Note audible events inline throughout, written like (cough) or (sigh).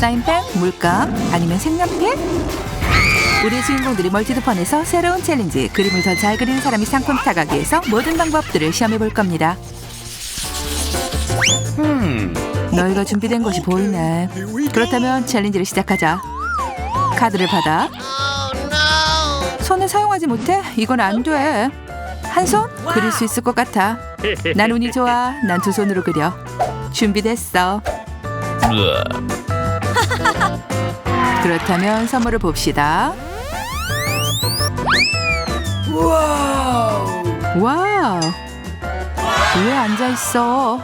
사인펜, 물감, 아니면 색연필? 우리 주인공들이 멀티드펀에서 새로운 챌린지 그림을 더 잘 그리는 사람이 상품 타가기 위해서 모든 방법들을 시험해 볼 겁니다. 너희가 준비된 것이 보이네. 그렇다면 챌린지를 시작하자. 카드를 받아. 손을 사용하지 못해? 이건 안 돼. 한 손? 그릴 수 있을 것 같아. 난 운이 좋아. 난 두 손으로 그려. 준비됐어. (laughs) 그렇다면 선물을 봅시다. 와우. 왜 앉아 있어?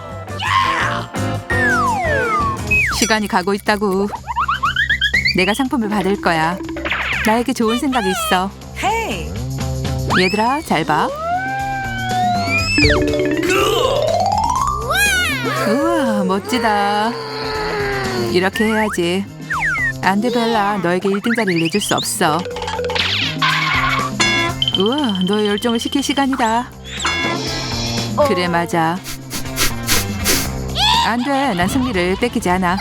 시간이 가고 있다고. 내가 상품을 받을 거야. 나에게 좋은 생각이 있어. 얘들아, 잘 봐. 우와, 멋지다. 이렇게 해야지. 안 돼, 벨라. 너에게 1등 자리를 내줄 수 없어. 우와, 너의 열정을 식힐 시간이다. 그래, 맞아. 안 돼, 난 승리를 뺏기지 않아.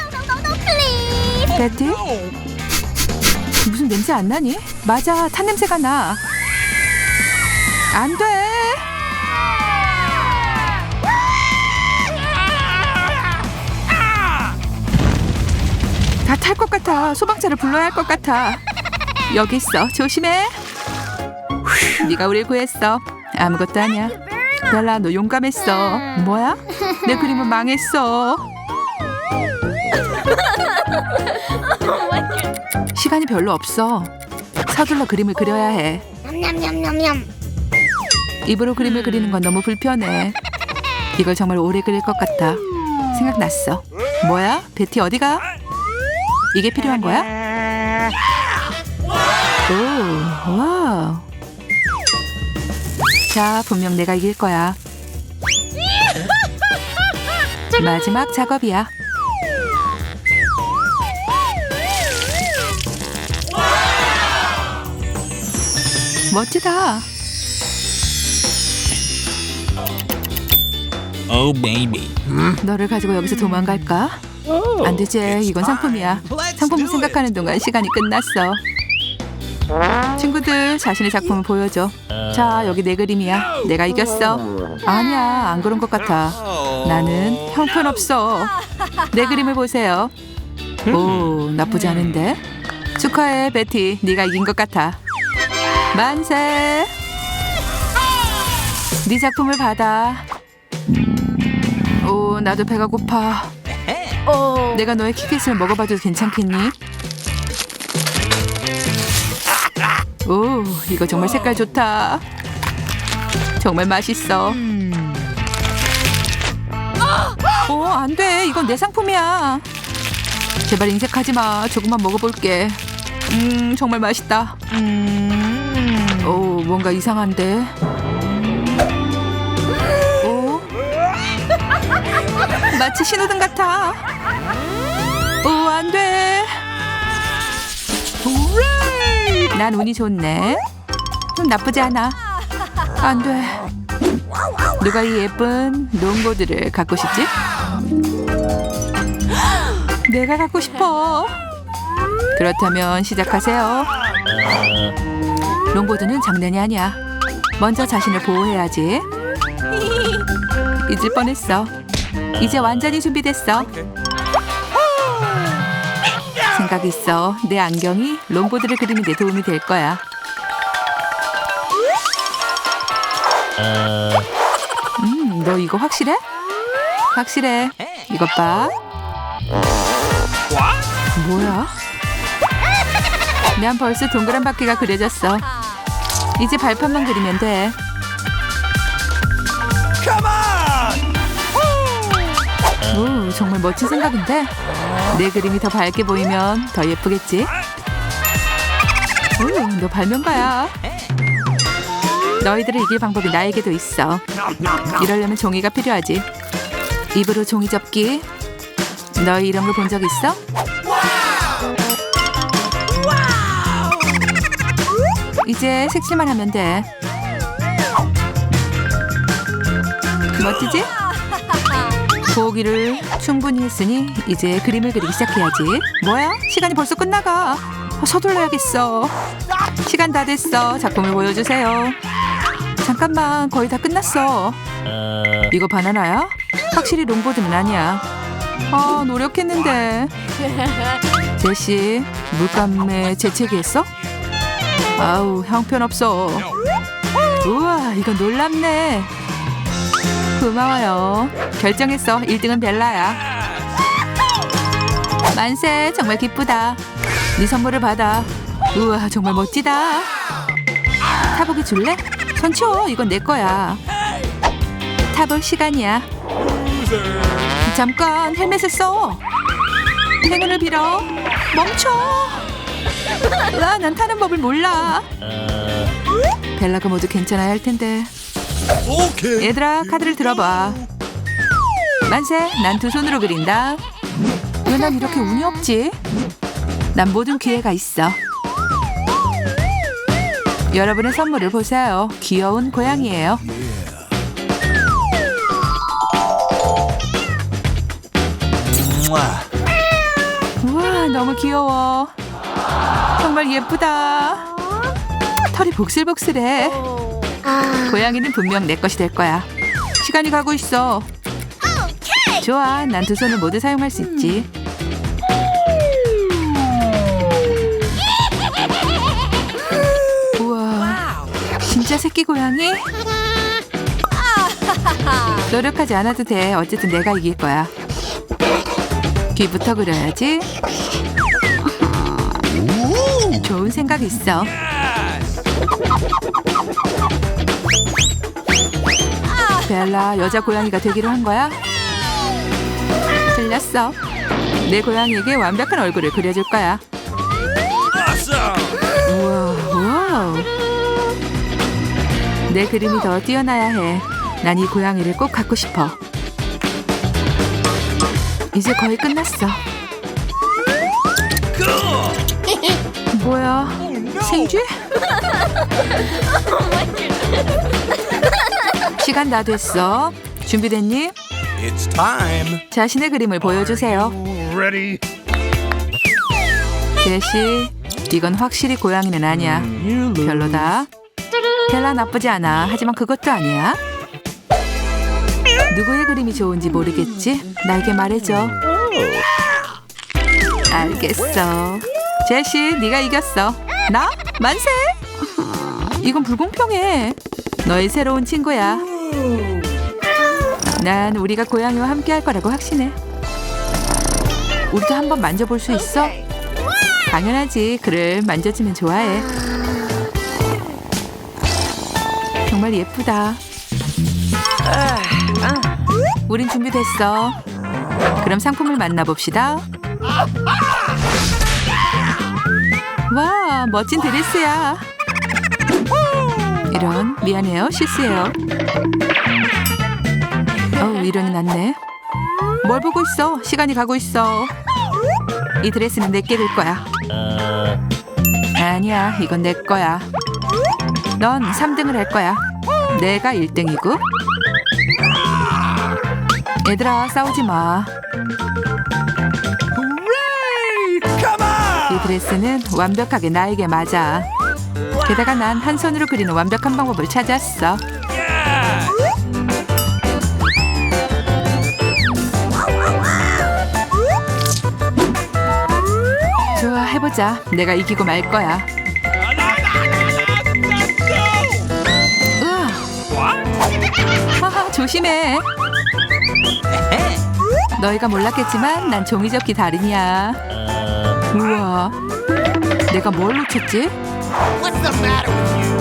베티? 무슨 냄새 안 나니? 맞아, 탄 냄새가 나. 안 돼. 다 탈 것 같아. 소방차를 불러야 할 것 같아. 여기 있어. 조심해. 네가 우릴 구했어. 아무것도 아니야. 벨라, 너 용감했어. 뭐야? 내 그림은 망했어. 시간이 별로 없어. 서둘러 그림을 그려야 해. 입으로 그림을 그리는 건 너무 불편해. 이걸 정말 오래 그릴 것 같아. 생각났어. 뭐야? 베티 어디가? 이게 필요한 거야? 오, 와우. 자, 분명 내가 이길 거야. 마지막 작업이야. 멋지다. Oh baby. 너를 가지고 여기서 도망갈까? 안 되지. 이건 상품이야. 상품을 생각하는 동안 시간이 끝났어. 친구들 자신의 작품을 보여줘. 자, 여기 내 그림이야. 내가 이겼어. 아니야, 안 그런 것 같아. 나는 형편없어. 내 그림을 보세요. 오, 나쁘지 않은데. 축하해, 베티. 네가 이긴 것 같아. 만세. 네 작품을 받아. 오, 나도 배가 고파. 내가 너의 키켓을 먹어봐도 괜찮겠니? 오, 이거 정말 색깔 좋다. 정말 맛있어. 어, 안 돼. 이건 내 상품이야. 제발 인색하지 마. 조금만 먹어볼게. 음, 정말 맛있다. 오, 뭔가 이상한데. 마치 신호등 같아. 오, 안 돼. 난 운이 좋네. 좀 나쁘지 않아. 안 돼. 누가 이 예쁜 롱보드를 갖고 싶지? 내가 갖고 싶어. 그렇다면 시작하세요. 롱보드는 장난이 아니야. 먼저 자신을 보호해야지. 잊을 뻔했어. 이제 완전히 준비됐어. 생각 있어. 내 안경이 롱보드를 그리는 데 도움이 될 거야. 음, 너 이거 확실해? 확실해. 이것 봐. 뭐야? 난 벌써 동그란 바퀴가 그려졌어. 이제 발판만 그리면 돼. 오, 정말 멋진 생각인데? 내 그림이 더 밝게 보이면 더 예쁘겠지? 오, 너 발명가야. 너희들을 이길 방법이 나에게도 있어. 이러려면 종이가 필요하지. 입으로 종이 접기. 너희 이런 걸 본 적 있어? 이제 색칠만 하면 돼. 멋지지? 보기를 충분히 했으니 이제 그림을 그리기 시작해야지. 뭐야? 시간이 벌써 끝나가. 아, 서둘러야겠어. 시간 다 됐어. 작품을 보여주세요. 잠깐만, 거의 다 끝났어. 이거 바나나야? 확실히 롱보드는 아니야. 아, 노력했는데. 제시, 물감에 재채기 했어? 아우, 형편없어. 우와, 이거 놀랍네. 고마워요. 결정했어. 1등은 벨라야. 만세, 정말 기쁘다. 네 선물을 받아. 우와, 정말 멋지다. 타보기 줄래? 손 치워. 이건 내 거야. 타볼 시간이야. 잠깐, 헬멧을 써. 행운을 빌어. 멈춰. 아, 난 타는 법을 몰라. 벨라가 모두 괜찮아야 할 텐데. Okay. 얘들아 카드를 들어봐. 만세 난 두 손으로 그린다. 왜 난 이렇게 운이 없지? 난 모든 기회가 있어. 여러분의 선물을 보세요. 귀여운 고양이에요. Mwah. 우와 너무 귀여워. 정말 예쁘다. 털이 복슬복슬해 고양이는 분명 내 것이 될 거야. 시간이 가고 있어. 좋아 난 두 손을 모두 사용할 수 있지. 우와. 진짜 새끼 고양이? (laughs) 노력하지 않아도 돼. 어쨌든 내가 이길 거야. 귀부터 그려야지. 좋은 생각 있어 벨라 여자 고양이가 되기로 한 거야? 틀렸어. 내 고양이에게 완벽한 얼굴을 그려줄 거야. 우와, 우와. 내 그림이 더 뛰어나야 해. 난 이 고양이를 꼭 갖고 싶어. 이제 거의 끝났어. 뭐야? 생쥐? 시간 다 됐어. 준비됐니? It's time. 자신의 그림을 보여주세요. Ready. 제시, 이건 확실히 고양이는 아니야. Lose. 별로다. 벨라 나쁘지 않아. 하지만 그것도 아니야. 누구의 그림이 좋은지 모르겠지? 나에게 말해줘. 알겠어. 제시, 네가 이겼어. 나? 만세! 이건 불공평해. 너의 새로운 친구야. 난 우리가 고양이와 함께 할 거라고 확신해. 우리도 한번 만져볼 수 있어? 당연하지. 그를 만져주면 좋아해. 정말 예쁘다. 우린 준비됐어. 그럼 상품을 만나봅시다. 와, 멋진 드레스야. 이런, 미안해요. 실수해요. 어우, 이런이 났네. 뭘 보고 있어? 시간이 가고 있어. 이 드레스는 내게 될 거야. 아니야, 이건 내 거야. 넌 3등을 할 거야. 내가 1등이고. 얘들아, 싸우지 마. 드레스는 완벽하게 나에게 맞아. 게다가 난 한 손으로 그리는 완벽한 방법을 찾았어. 좋아, 해보자. 내가 이기고 말 거야. 하하, (laughs) 조심해. 너희가 몰랐겠지만 난 종이접기 달인이야. 우와, 내가 뭘 놓쳤지? What's the matter with you?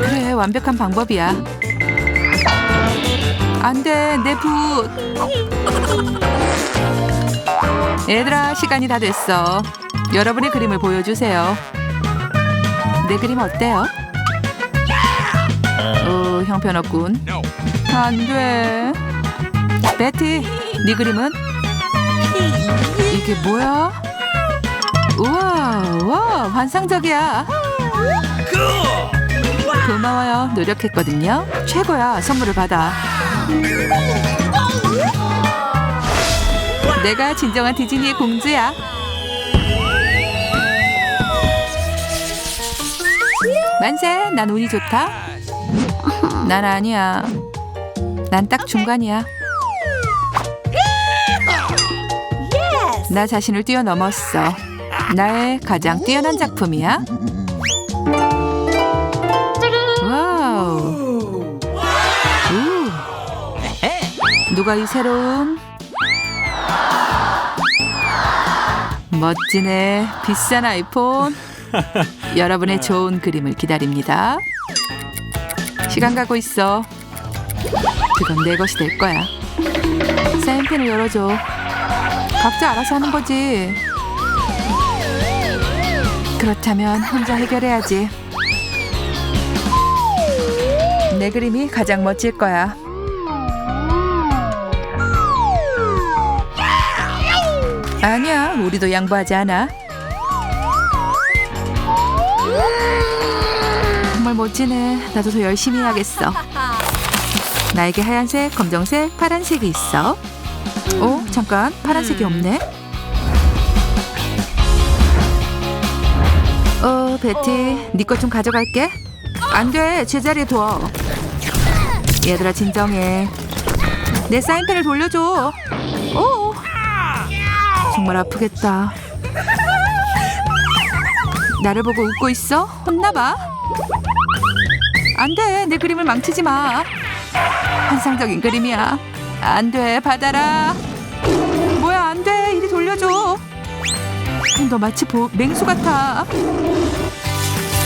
그래, 완벽한 방법이야. 안 돼, 내 붓. 얘들아, 시간이 다 됐어. 여러분의 그림을 보여주세요. 내 그림 어때요? 오, 형편없군. 안 돼. 베티, 네 그림은? 이게 뭐야? 우와, 와, 환상적이야. 고마워요. 노력했거든요. 최고야. 선물을 받아. 내가 진정한 디즈니의 공주야. 만세, 난 운이 좋다. 난 아니야. 난 딱 중간이야. 나 자신을 뛰어넘었어. 나의 가장 뛰어난 작품이야. 와우. 우. 누가 이 새로운 멋지네 비싼 아이폰 여러분의 좋은 그림을 기다립니다 시간 가고 있어 그건 내 것이 될 거야 사인펜을 열어줘 각자 알아서 하는 거지 그렇다면 혼자 해결해야지 내 그림이 가장 멋질 거야 아니야, 우리도 양보하지 않아. 정말 멋지네. 나도 더 열심히 해야겠어. 나에게 하얀색, 검정색, 파란색이 있어. 어, 잠깐, 파란색이 없네. 어, 베티, 네것좀 가져갈게. 안 돼, 제자리에 둬. 얘들아, 진정해. 내 사인펜을 돌려줘. 오. 정말 아프겠다. 나를 보고 웃고 있어? 혼나봐. 안 돼, 내 그림을 망치지 마. 환상적인 그림이야. 안 돼, 받아라. 뭐야, 안 돼, 이리 돌려줘. 너 마치 보, 맹수 같아.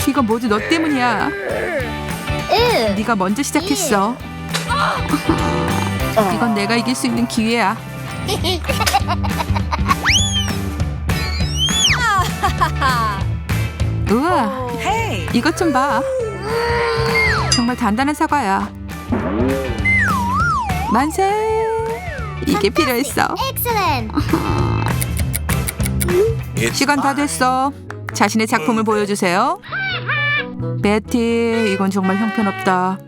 이건 모두 너 때문이야. 네가 먼저 시작했어. 이건 내가 이길 수 있는 기회야. (laughs) 우와, 이것 좀 봐. 정말 단단한 사과야. 만세. 이게 필요했어. 시간 다 됐어. 자신의 작품을 보여주세요. 베티, 이건 정말 형편없다.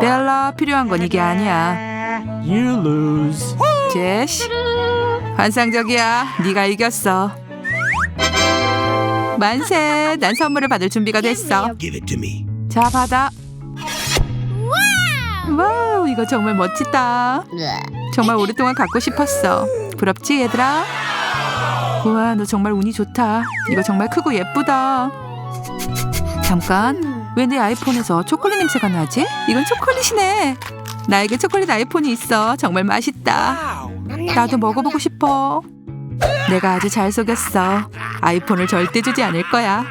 벨라, 필요한 건 이게 아니야. You lose. 제시, 환상적이야. 네가 이겼어. 만세, 난 선물을 받을 준비가 됐어. Give it to me. 자, 받아. 와우, 이거 정말 멋지다. 정말 오랫동안 갖고 싶었어. 부럽지, 얘들아? 우와, 너 정말 운이 좋다. 이거 정말 크고 예쁘다. 잠깐, 왜 내 아이폰에서 초콜릿 냄새가 나지? 이건 초콜릿이네. 나에게 초콜릿 아이폰이 있어. 정말 맛있다. 나도 먹어보고 싶어. 내가 아주 잘 속였어. 아이폰을 절대 주지 않을 거야.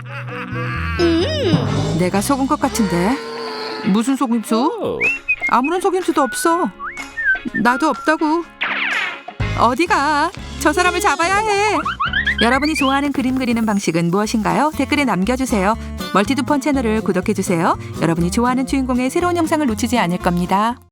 내가 속은 것 같은데. 무슨 속임수? 아무런 속임수도 없어. 나도 없다고. 어디가? 저 사람을 잡아야 해. 여러분이 좋아하는 그림 그리는 방식은 무엇인가요? 댓글에 남겨주세요. 멀티두펀 채널을 구독해주세요. 여러분이 좋아하는 주인공의 새로운 영상을 놓치지 않을 겁니다.